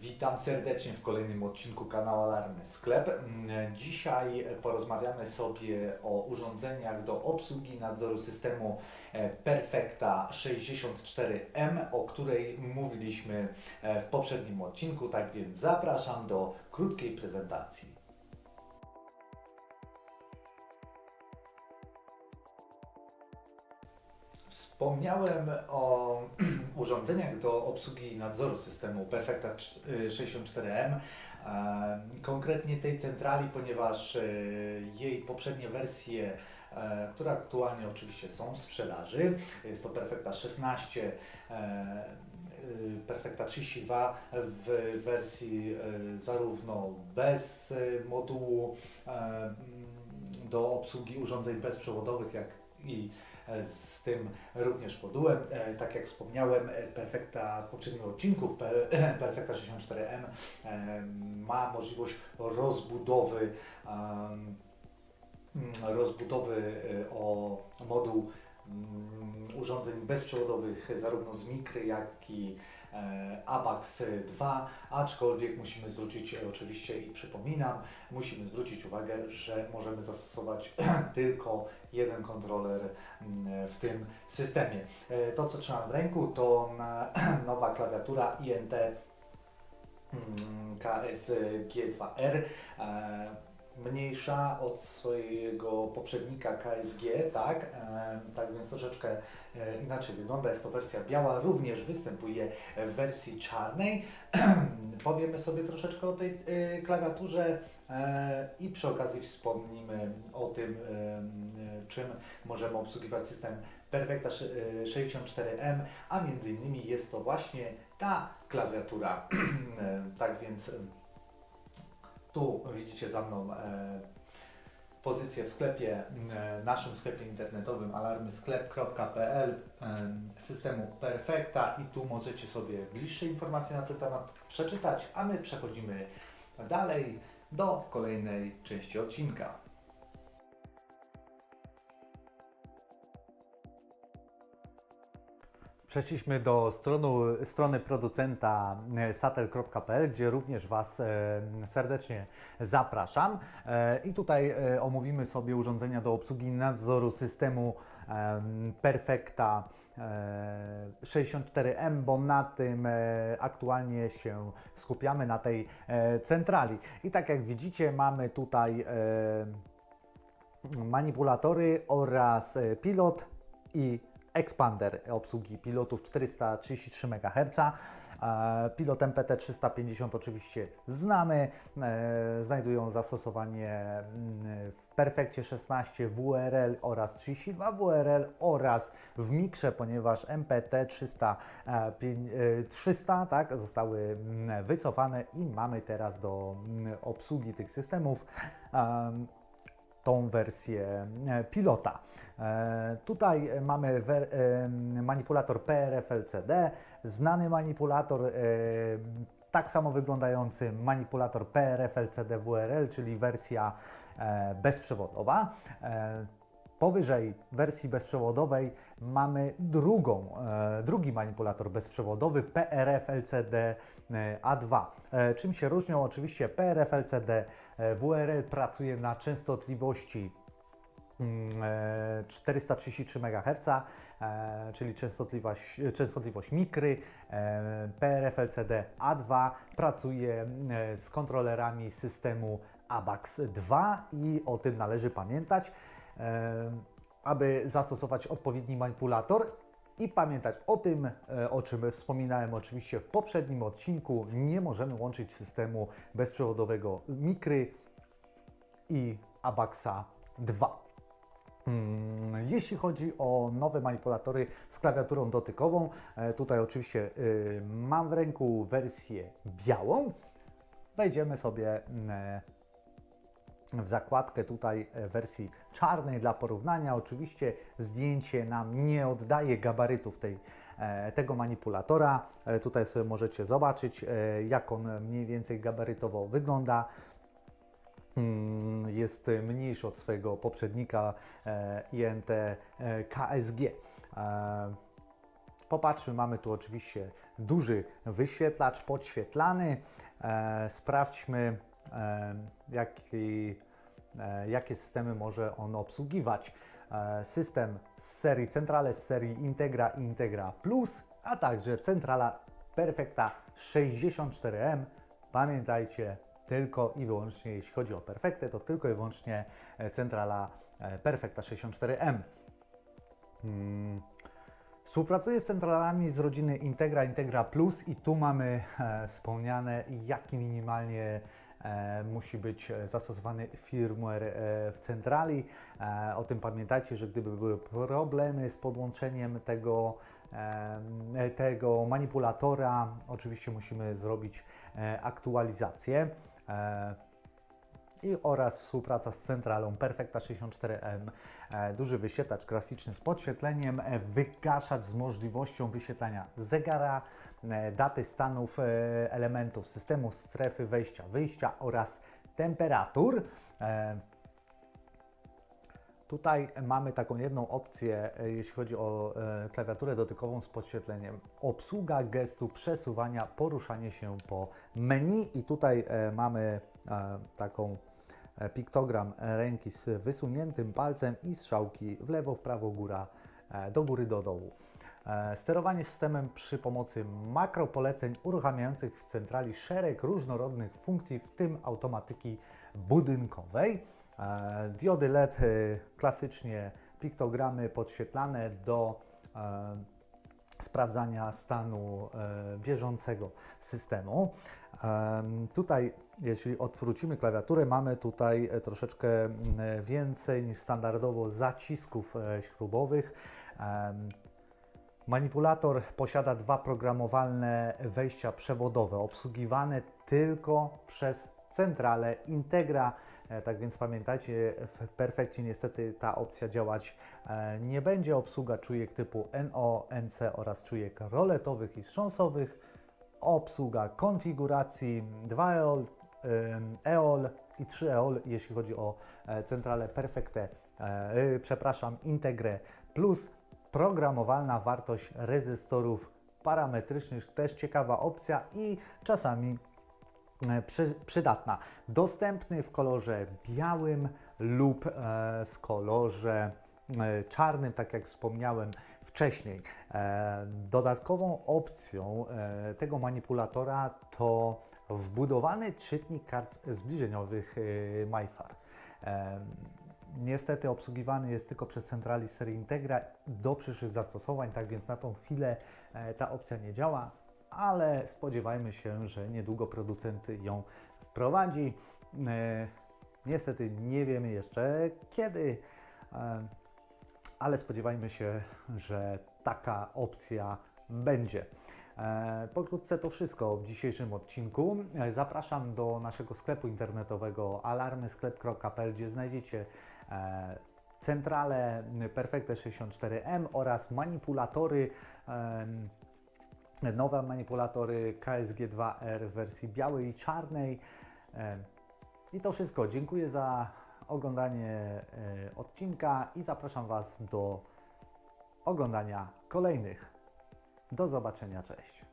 Witam serdecznie w kolejnym odcinku kanału Alarmy Sklep. Mm, Dzisiaj porozmawiamy sobie o urządzeniach do obsługi nadzoru systemu e, Perfecta 64M, o której mówiliśmy e, w poprzednim odcinku. Tak więc zapraszam do krótkiej prezentacji. Wspomniałem o urządzeniach do obsługi nadzoru systemu Perfecta 64M, e, konkretnie tej centrali, ponieważ e, jej poprzednie wersje, e, które aktualnie oczywiście są w sprzedaży, jest to Perfecta 16, e, e, Perfecta 32 w wersji zarówno bez modułu do obsługi urządzeń bezprzewodowych, jak i z tym również modułem. E, Tak jak wspomniałem, e, Perfecta w poprzednim odcinku, Pe- Perfecta 64M e, ma możliwość rozbudowy rozbudowy o moduł urządzeń bezprzewodowych zarówno z Mikry, jak i e, ABAX 2, aczkolwiek musimy zwrócić oczywiście i przypominam, musimy zwrócić uwagę, że możemy zastosować tylko jeden kontroler mm, w tym systemie. E, To co trzymam w ręku to na- nowa klawiatura INT mm, KSG2R. Mniejsza od swojego poprzednika KSG, tak? E, Tak więc troszeczkę e, inaczej wygląda. Jest to wersja biała, również występuje w wersji czarnej. Powiemy sobie troszeczkę o tej e, klawiaturze i przy okazji wspomnimy o tym, czym możemy obsługiwać system Perfecta szy- e, 64M, a między innymi jest to właśnie ta klawiatura. Tak więc tu widzicie za mną e, pozycję w sklepie, e, naszym sklepie internetowym alarmysklep.pl e, systemu Perfecta i tu możecie sobie bliższe informacje na ten temat przeczytać, a my przechodzimy dalej do kolejnej części odcinka. Przeszliśmy do stronu, strony producenta e, satel.pl, gdzie również Was e, serdecznie zapraszam. E, I tutaj omówimy sobie urządzenia do obsługi nadzoru systemu em, Perfecta e, 64M, bo na tym aktualnie się skupiamy, na tej centrali. I tak jak widzicie, mamy tutaj manipulatory oraz pilot i expander obsługi pilotów 433 MHz. E, Pilot MPT 350 oczywiście znamy, e, znajdują zastosowanie mm, w Perfekcie 16 WRL oraz 32 WRL oraz w Mikrze, ponieważ MPT 300, e, pię- e, 300 tak, zostały mm, wycofane i mamy teraz do mm, obsługi tych systemów em, tą wersję e, pilota. E, Tutaj mamy em, manipulator PRF-LCD, znany manipulator, e, tak samo wyglądający manipulator PRF-LCD WRL, czyli wersja e, bezprzewodowa. Powyżej wersji bezprzewodowej mamy drugą, e, drugi manipulator bezprzewodowy PRF LCD e, A2. E, czym się różnią? Oczywiście PRF LCD WRL pracuje na częstotliwości mm, e, 433 MHz, e, czyli częstotliwość, częstotliwość mikry. PRF LCD A2 pracuje z kontrolerami systemu ABAX 2 i o tym należy pamiętać, aby zastosować odpowiedni manipulator. I pamiętać o tym, e, o czym wspominałem oczywiście w poprzednim odcinku, nie możemy łączyć systemu bezprzewodowego mikry i ABAXa 2. Mm, Jeśli chodzi o nowe manipulatory z klawiaturą dotykową, e, tutaj oczywiście y, mam w ręku wersję białą. Wejdziemy sobie mm, e, w zakładkę tutaj e, wersji czarnej dla porównania. Oczywiście zdjęcie nam nie oddaje gabarytów tej, e, tego manipulatora. E, Tutaj sobie możecie zobaczyć, jak on mniej więcej gabarytowo wygląda. Mm, jest mniejszy od swojego poprzednika INT KSG. Popatrzmy, mamy tu oczywiście duży wyświetlacz podświetlany. Sprawdźmy, jaki, e, jakie systemy może on obsługiwać. E, system z serii Centrale, z serii Integra i Integra Plus, a także centrala Perfecta 64M. Pamiętajcie, tylko i wyłącznie jeśli chodzi o Perfectę, to tylko i wyłącznie e, centrala e, Perfecta 64M. Hmm. Współpracuję z centralami z rodziny Integra, Integra Plus i tu mamy e, wspomniane, jaki minimalnie e, musi być e, zastosowany firmware e, w centrali. E, o tym pamiętajcie, że gdyby były problemy z podłączeniem tego, e, tego manipulatora, oczywiście musimy zrobić e, aktualizację. E, i oraz współpraca z centralą Perfecta 64M, e, duży wyświetlacz graficzny z podświetleniem, e, wygaszacz z możliwością wyświetlania zegara, e, daty stanów e, elementów systemu, strefy wejścia, wyjścia oraz temperatur. E, Tutaj mamy taką jedną opcję, e, jeśli chodzi o e, klawiaturę dotykową z podświetleniem. Obsługa gestu przesuwania, poruszanie się po menu i tutaj e, mamy e, taką e, piktogram ręki z wysuniętym palcem i strzałki w lewo, w prawo, góra, e, do góry, do dołu. E, Sterowanie systemem przy pomocy makropoleceń uruchamiających w centrali szereg różnorodnych funkcji, w tym automatyki budynkowej. E, Diody LED, e, klasycznie piktogramy podświetlane do sprawdzania stanu bieżącego systemu. Em, Tutaj, jeśli odwrócimy klawiaturę, mamy tutaj troszeczkę m, e, więcej niż standardowo zacisków śrubowych. Manipulator posiada dwa programowalne wejścia przewodowe, obsługiwane tylko przez centralę Integra. E, Tak więc pamiętajcie, w Perfekcie niestety ta opcja działać e, nie będzie. Obsługa czujek typu NO, NC oraz czujek roletowych i wstrząsowych. Obsługa konfiguracji 2 EOL, EOL i 3 EOL, jeśli chodzi o e, centralę Perfecte, e, przepraszam, Integrę Plus. Programowalna wartość rezystorów parametrycznych, też ciekawa opcja i czasami e, przy, przydatna. Dostępny w kolorze białym lub e, w kolorze e, czarnym, tak jak wspomniałem wcześniej. E, dodatkową opcją e, tego manipulatora to wbudowany czytnik kart zbliżeniowych e, MyFar. E, Niestety obsługiwany jest tylko przez centrali serii Integra do przyszłych zastosowań, tak więc na tą chwilę e, ta opcja nie działa, ale spodziewajmy się, że niedługo producent ją wprowadzi. E, Niestety nie wiemy jeszcze kiedy, e, ale spodziewajmy się, że taka opcja będzie. Pokrótce to wszystko w dzisiejszym odcinku. Zapraszam do naszego sklepu internetowego alarmysklep.pl, gdzie znajdziecie e, centralę Perfecte 64M oraz manipulatory, nowe manipulatory KSG2R w wersji białej i czarnej. Em, I to wszystko. Dziękuję za oglądanie e, odcinka i zapraszam Was do oglądania kolejnych. Do zobaczenia, cześć.